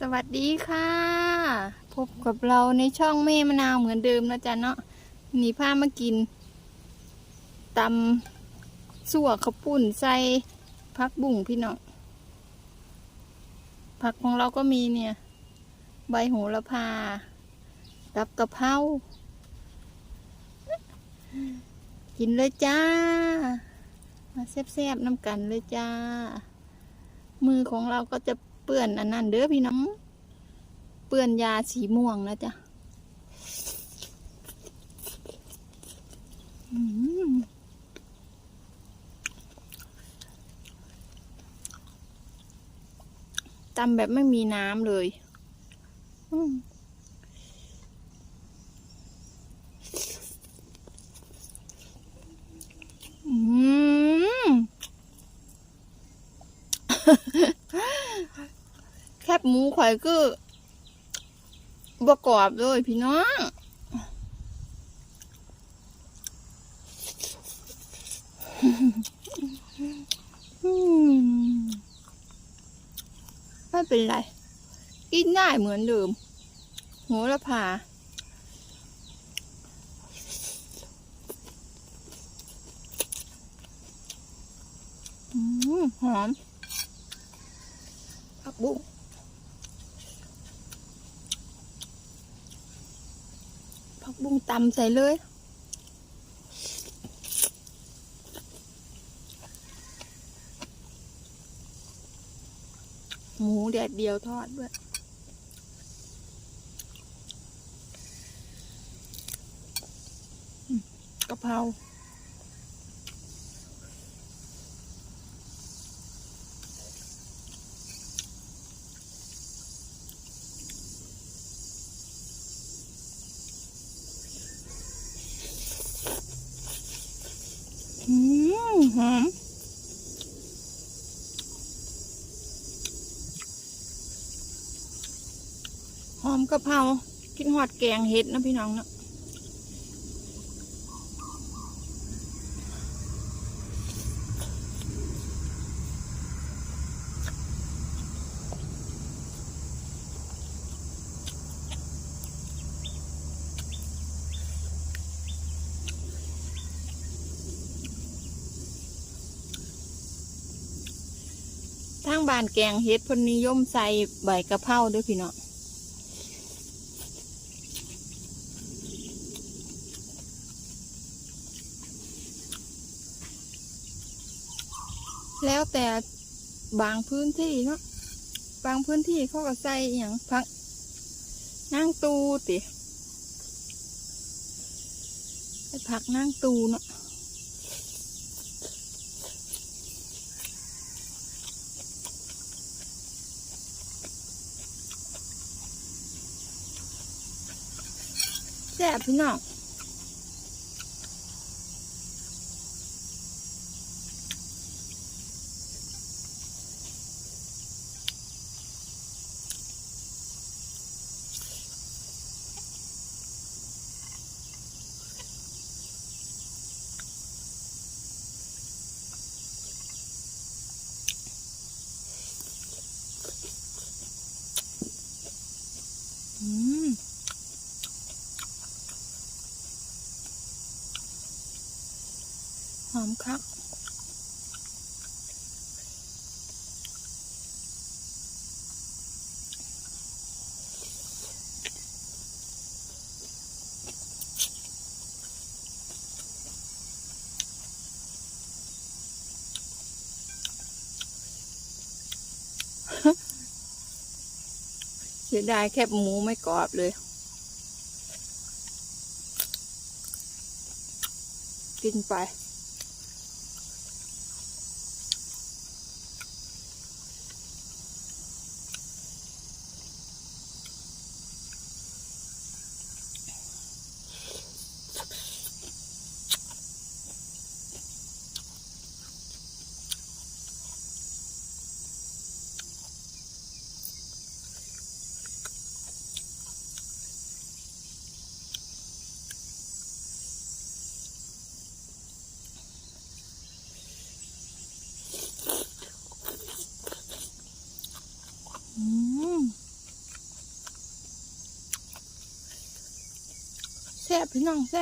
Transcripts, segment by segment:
สวัสดีค่ะ พบกับเราในช่องแม่มะนาวเหมือนเดิมนะจ๊ะเนาะนี่พามากินตำสั่วข้าวปุ้นใส่พักบุ่งพี่น้องผักของเราก็มีเนี่ย ใบโหระพากับกะเพรากินเลยจ้า มาแซ่บๆน้ำกันเลยจ้า มือของเราก็จะ เปื้อนอันนั้นเด้อพี่น้อง เปื้อนยาสีม่วงนะจ๊ะตำแบบไม่มีน้ำเลย อืมอืม แคบ หมูข่อยก็บกรอบเลยพี่น้องไม่เป็นไร กินได้เหมือนเดิมโหระพาหอมผักบุ้ง ผัก บุ้งตำใส่เลย หมูแดดเดียวทอดด้วยกะเพราอืม หอมหอมกะเพรากินหอดแกงเห็ดนะพี่น้องเนาะ บ้านแกงเห็ดพนนิยมใส่ใบกะเพราด้วยพี่เน้องแล้วแต่บางพื้นที่เนาะบางพื้นที่เขาก็ใส่อย่างพักนั่งตูติผักนั่งตูเนาะ บพี่น้องอืม อมคักเสียดายแคบหมูไม่กรอบเลย กินไป อืม พี่น้องแ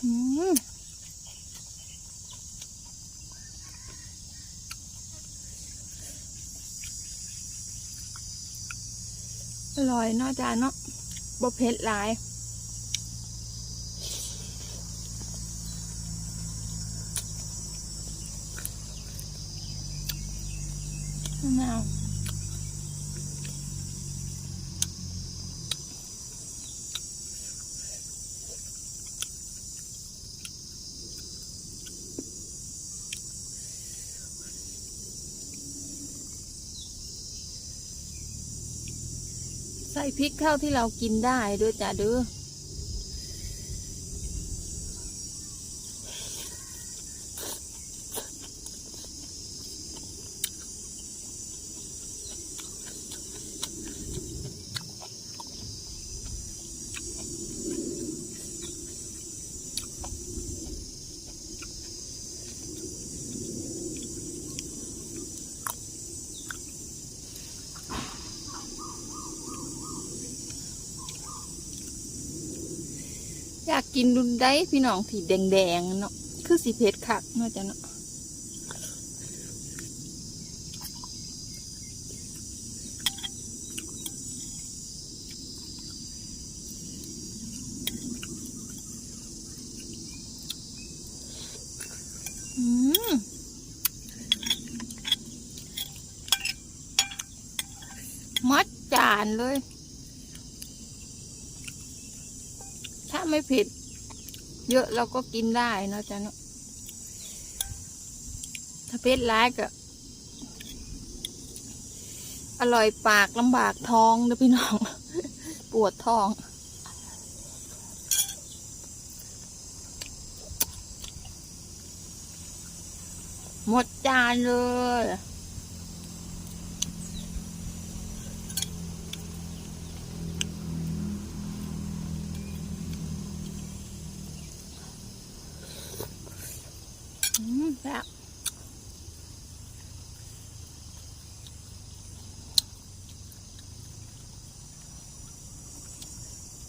อร่อยเนาะจานเนาะบ่เผ็ดหลายมะนาว ใส่พริกเท่าที่เรากินได้ด้วยจ้ะเด้อ กินดุนได้พี่น้องที่แดงๆเนาะคือสีเผ็ดคักเนาจะเนาะมัดจานเลย ถ้าไม่ผ็ด เยอะเราก็กินได้เนะจ๊ะเนาะถ้าเผ็ดร้ายก็ อร่อยปากลำบากท้องนะพี่น้อง ปวดท้องหมดจานเลย แซ่บ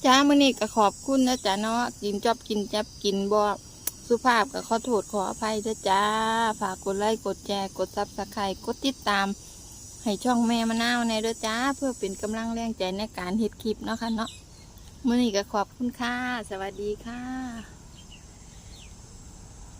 จ้ามื่อนี้ก็ขอบคุณนะจ๊ะเนาะกินจอบกินจับกินบ่สุภาพก็ขอโทษขออภัยด้วยจ้า ฝากกดไลค์กดแชร์กดซับสไครต์กดติดตาม ให้ช่องแม่มะนาวในด้อจ้า เพื่อเป็นกำลังแรงใจในการเฮ็ดคลิปเนาะค่ะเนาะมื่อนี้ก็ขอบคุณค่ะ สวัสดีค่ะ